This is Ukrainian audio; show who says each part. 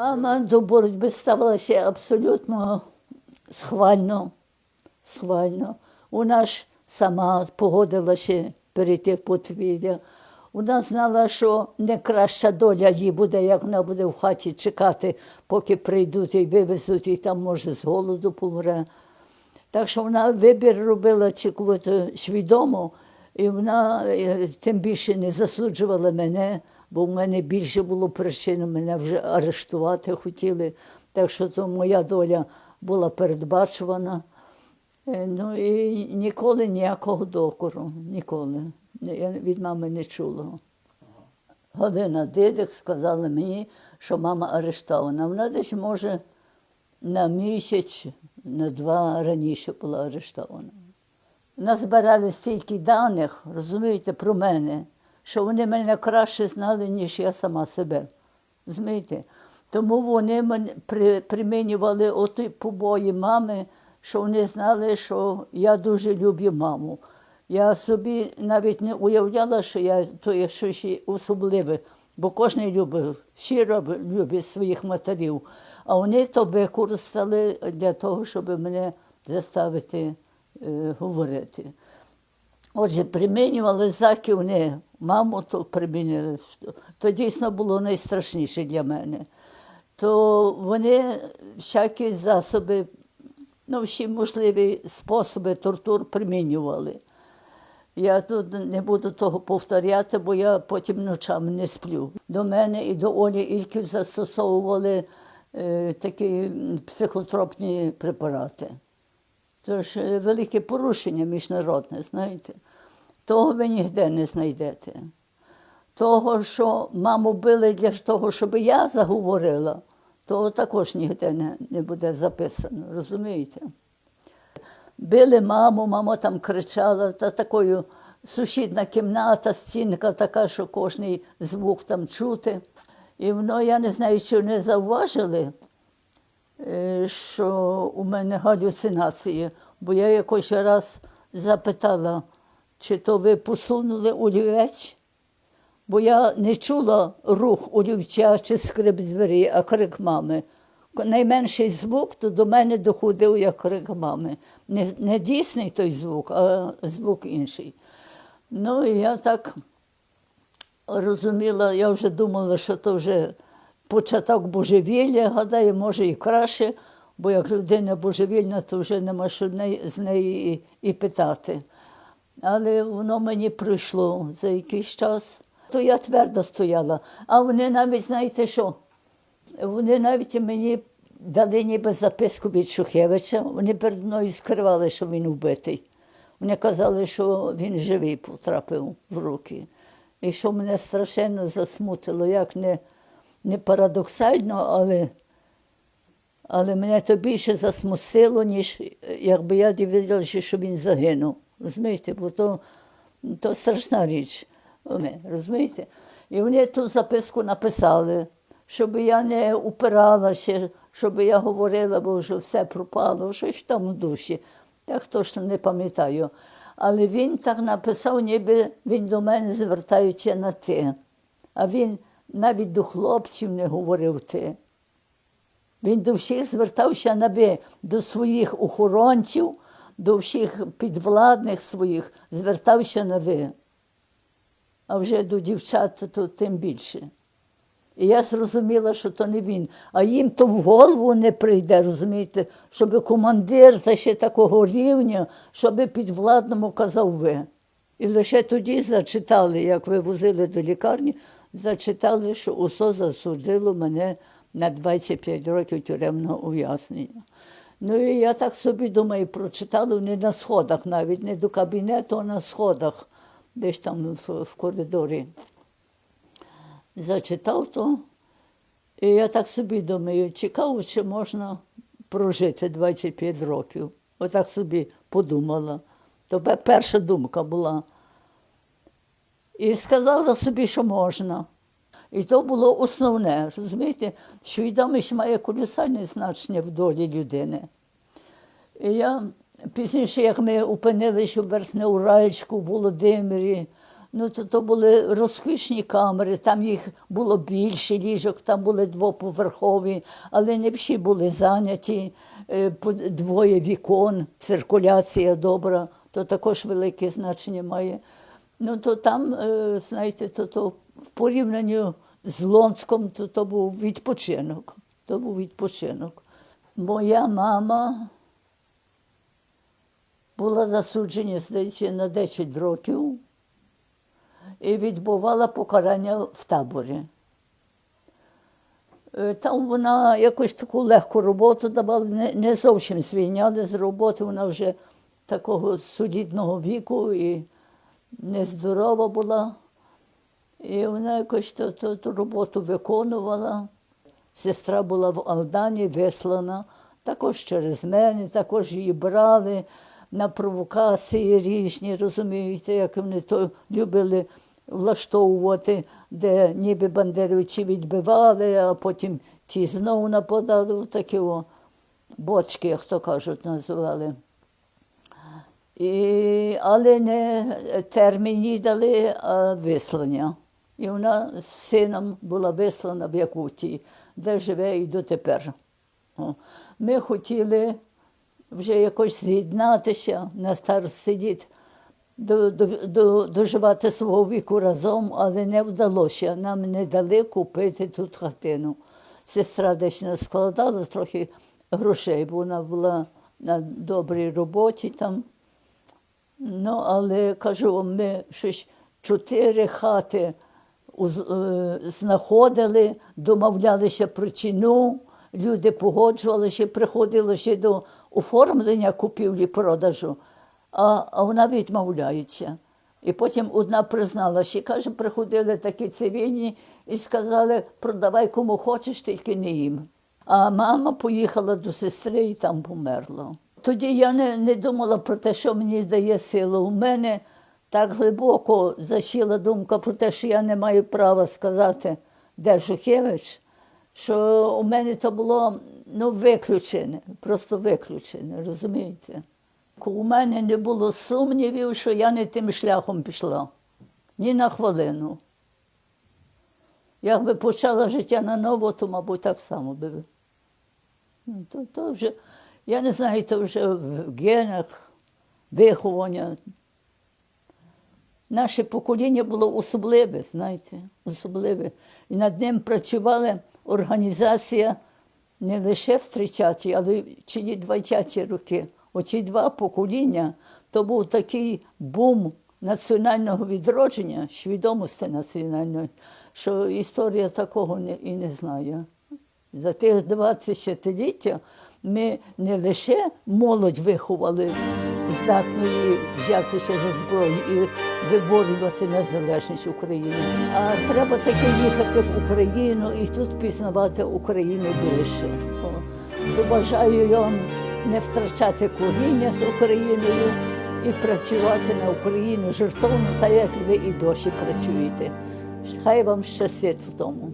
Speaker 1: Мама до боротьби ставилася абсолютно схвально. схвально. Вона ж сама погодилася перейти в подвір'я. Вона знала, що не краща доля їй буде, як вона буде в хаті чекати, поки прийдуть і вивезуть, і там, може, з голоду помре. Так що вона вибір робила свідомо, і вона е, тим більше не засуджувала мене, бо в мене більше було причин, мене вже арештувати хотіли. Так що то моя доля була передбачувана. Е, Ну і ніколи ніякого докору, ніколи. Я від мами не чула. Галина Дидик сказала мені, що мама арештована. Вона десь, може, на місяць, на два раніше була арештована. Назбирали стільки даних, розумієте, про мене, що вони мене краще знали, ніж я сама себе. Розумієте? Тому вони мене при, примінювали оті побої мами, що вони знали, що я дуже люблю маму. Я собі навіть не уявляла, що я то є щось особливе, бо кожен любить, щиро любить своїх матерів. А вони то використали для того, щоб мене заставити е, говорити. Отже, примінювали заки вони, маму то примінювали. То дійсно було найстрашніше для мене. То вони всякі засоби, ну, всі можливі способи тортур примінювали. Я тут не буду того повторяти, бо я потім ночами не сплю. До мене і до Олі Ільків застосовували е, такі психотропні препарати. Тож е, велике порушення міжнародне, знаєте. Того ви ніде не знайдете. Того, що маму били для того, щоб я заговорила, того також ніде не, не буде записано, розумієте? Били маму, мама там кричала, та такою сусідна кімната, стінка така, що кожний звук там чути. І воно, я не знаю, чи вони зауважили, що у мене галюцинації, бо я якось раз запитала, чи то ви посунули олівець, бо я не чула рух олівця чи скрип двері, а крик мами. Найменший звук, то до мене доходив як крик мами. Не, не дійсний той звук, а звук інший. Ну і я так розуміла, я вже думала, що то вже початок божевілля, гадаю, може і краще, бо як людина божевільна, то вже нема що з неї і, і питати. Але воно мені прийшло за якийсь час. То я твердо стояла. А вони навіть, знаєте що? Вони навіть мені дали ніби записку від Шухевича. Вони перед мною скривали, що він вбитий. Вони казали, що він живий потрапив в руки. І що мене страшенно засмутило, як не, не парадоксально, але, але мене то більше засмутило, ніж якби я дивилася, що він загинув. Розумієте, бо то, то страшна річ. Розумієте? І вони ту записку написали, щоб я не упиралася, щоб я говорила, бо вже все пропало, щось там у душі. Так точно не пам'ятаю. Але він так написав, ніби він до мене звертається на ти. А він навіть до хлопців не говорив ти. Він до всіх звертався на ви, до своїх охоронців, до всіх підвладних своїх звертався на ви. А вже до дівчат то тим більше. І я зрозуміла, що то не він. А їм то в голову не прийде, розумієте, щоб командир за ще такого рівня, щоб підвладному казав ви. І лише тоді зачитали, як ви возили до лікарні, зачитали, що УСО засудило мене на 25 років тюремного ув'язнення. Ну і я так собі думаю, прочитала вони на сходах, навіть не до кабінету, а на сходах, десь там в, в коридорі зачитав то, і я так собі думаю, цікаво, чи можна прожити 25 років. Отак собі подумала. То перша думка була. І сказала собі, що можна. І то було основне. Розумієте, свідомість має колосальне значення в долі людини. І я пізніше, як ми опинилися в Верхнеуральську, в Володимирі, Ну, то, то були розкішні камери, там їх було більше ліжок, там були двоповерхові, але не всі були зайняті. Е, Двоє вікон, циркуляція добра, то також велике значення має. Ну, то там, е, знаєте, то, то в порівнянні з Лонськом, то, то був відпочинок. То був відпочинок. Моя мама була засуджена, здається, на 10 років і відбувала покарання в таборі. Е, Там вона якусь таку легку роботу давала, не, не зовсім звільняли з роботи, вона вже такого судідного віку і нездорова була. І вона якось ту, ту, ту роботу виконувала. Сестра була в Алдані вислана, також через мене, також її брали на провокації різні, розумієте, як вони то любили влаштовувати, де ніби бандерівці відбивали, а потім ті знову нападали, такі о, бочки, як то кажуть, називали. І, але не термін дали, а вислання. І вона з сином була вислана в Якутії, де живе і дотепер. Ми хотіли вже якось з'єднатися, на старость сидіти, до, до, до, доживати свого віку разом, але не вдалося. Нам не дали купити тут хатину. Сестра десь не складала трохи грошей, бо вона була на добрій роботі там. Ну, але кажу вам, ми щось чотири хати е, знаходили, домовлялися про ціну, люди погоджувалися, приходило ще до оформлення купівлі-продажу, а, а вона відмовляється. І потім одна призналася, каже, приходили такі цивільні і сказали, продавай кому хочеш, тільки не їм. А мама поїхала до сестри і там померла. Тоді я не, не думала про те, що мені дає силу. У мене так глибоко засіла думка про те, що я не маю права сказати, де Жухевич, що у мене то було ну, виключене, просто виключене, розумієте? У мене не було сумнівів, що я не тим шляхом пішла. Ні на хвилину. Якби почала життя на ново, то, мабуть, так само би. Ну, То, то вже, я не знаю, то вже в генах виховання. Наше покоління було особливе, знаєте, особливе. І над ним працювала організація не лише в 30-ті, але й чи 20-ті роки. Оці два покоління то був такий бум національного відродження, свідомості національної, що історія такого не, і не знає. За тих 20 десятиліття ми не лише молодь виховали здатної взятися за зброю і виборювати незалежність України, а треба таки їхати в Україну і тут пізнавати Україну більше. То бажаю вам не втрачати коріння з Україною і працювати на Україну жертовно, так як ви і досі працюєте. Хай вам щастить в тому.